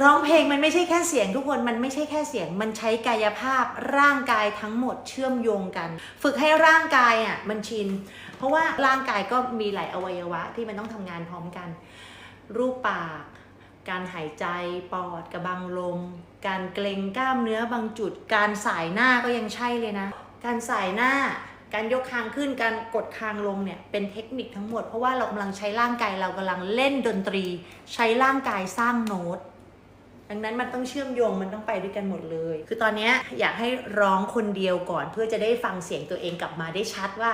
ร้องเพลงมันไม่ใช่แค่เสียงทุกคนมันไม่ใช่แค่เสียง มันใช้กายภาพร่างกายทั้งหมดเชื่อมโยงกัน ฝึกให้ร่างกายอะมันชิน เพราะว่าร่างกายก็มีหลายอวัยวะที่มันต้องทำงานพร้อมกัน รูปปาก การหายใจปอดกระบังลม การเกรงกล้ามเนื้อบางจุด การสายหน้าก็ยังใช่เลยนะ การสายหน้าการยกคางขึ้นการกดคางลงเนี่ยเป็นเทคนิคทั้งหมด เพราะว่าเรากำลังใช้ร่างกายเรากำลังเล่นดนตรี ใช้ร่างกายสร้างโน้ต ดังนั้นมันต้องเชื่อมโยงมันต้องไปด้วยกันหมดเลย คือตอนนี้อยากให้ร้องคนเดียวก่อน เพื่อจะได้ฟังเสียงตัวเองกลับมาได้ชัดว่า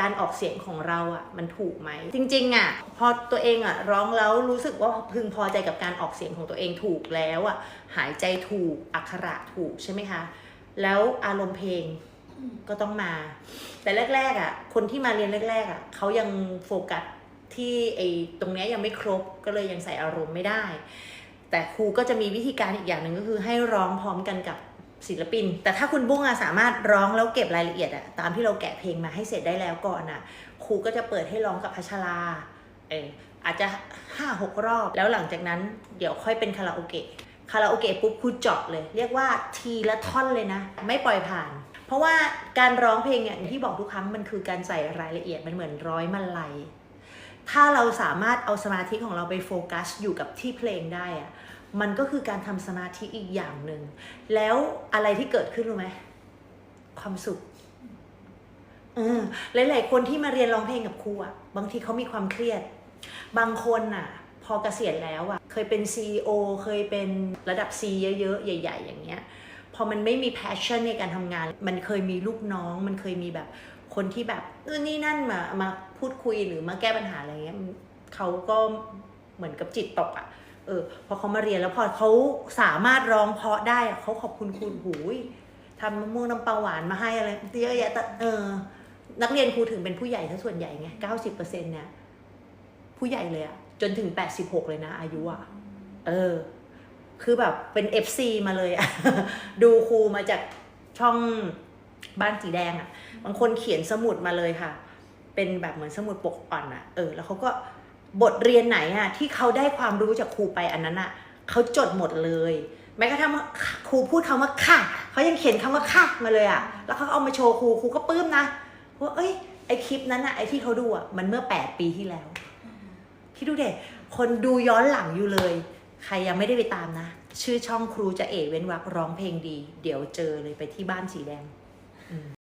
การออกเสียงของเราอะมันถูกไหม จริงๆอะพอตัวเองอะร้องแล้วรู้สึกว่าพึงพอใจกับการออกเสียงของตัวเองถูกแล้วอะหายใจถูกอักขระถูกใช่ไหมคะ แล้วอารมณ์เพลงก็ต้องมา แต่แรก ๆอะคนที่มาเรียนแรก ๆอะเขายังโฟกัสที่ไอ้ตรงนี้ยังไม่ครบก็เลยยังใส่อารมณ์ไม่ได้ แต่ครูก็จะมีวิธีการอีกอย่างหนึ่งก็คือให้ร้องพร้อมกันกับศิลปิน แต่ถ้าคุณบุ้งอะสามารถร้องแล้วเก็บรายละเอียดอะตามที่เราแกะเพลงมาให้เสร็จได้แล้วก่อนอะครูก็จะเปิดให้ร้องกับพัชราเอออาจจะห้าหกรอบ แล้วหลังจากนั้นเดี๋ยวค่อยเป็นคาราโอเกะคาราโอเกะปุ๊บครูเจาะเลย เรียกว่าทีละท่อนเลยนะ ไม่ปล่อยผ่าน เพราะว่าการร้องเพลงเนี่ยอย่างที่บอกทุกครั้งมันคือการใส่รายละเอียดมันเหมือนร้อยมันลัย ถ้าเราสามารถเอาสมาธิของเราไปโฟกัสอยู่กับที่เพลงได้อะมันก็คือการทำสมาธิอีกอย่างหนึ่ง แล้วอะไรที่เกิดขึ้นรู้ไหม ความสุขเออหลายๆคนที่มาเรียนร้องเพลงกับครูอะ บางทีเขามีความเครียด บางคนอะ พอเกษียณแล้วอะ เคยเป็น CEO เคยเป็นระดับ C เยอะๆ ใหญ่ ๆ อย่างเงี้ย พอมันไม่มี passion ในการทำงาน มันเคยมีลูกน้อง มันเคยมีแบบ คนที่แบบนู่นนี่นั่นมามาพูดคุยหรือมาแก้ปัญหาอะไรเงี้ยเขาก็เหมือนกับจิตตกอะ่ะเออพอเขามาเรียนแล้วพอเขาสามารถร้องเพาะได้อะเขาขอบคุณคุณหูยทำมะม่วงน้ำปลาหวานมาให้อะไรเยอะแยะแต่เออ นักเรียนครูถึงเป็นผู้ใหญ่ถ้าส่วนใหญ่ไงเก้าสิบเปอร์เซ็นต์เนี่ยผู้ใหญ่เลยอะจนถึงแปดสิบหกเลยนะอายุอะเออ คือแบบเป็น FC มาเลยอะดูครูมาจากช่อง บ้านสีแดงอะบางคนเขียนสมุดมาเลยค่ะ เป็นแบบเหมือนสมุดปกอ่อนอะเออ แล้วเขาก็บทเรียนไหนอะที่เขาได้ความรู้จากครูไปอันนั้นอะเขาจดหมดเลย แม้กระทั่งว่าครูพูดคำว่าค่ะเขายังเขียนคำว่าค่ะมาเลยอะแล้วเขาเอามาโชว์ครูครูก็ปลื้มนะว่าเอ้ยไอคลิปนั้นอะไอที่เขาดูอะมันเมื่อแปดปีที่แล้วคิดดูเด็คนดูย้อนหลังอยู่เลย ใครยังไม่ได้ไปตามนะ ชื่อช่องครูจะเอเว้นวักร้องเพลงดี เดี๋ยวเจอเลยไปที่บ้านสีแดง mm.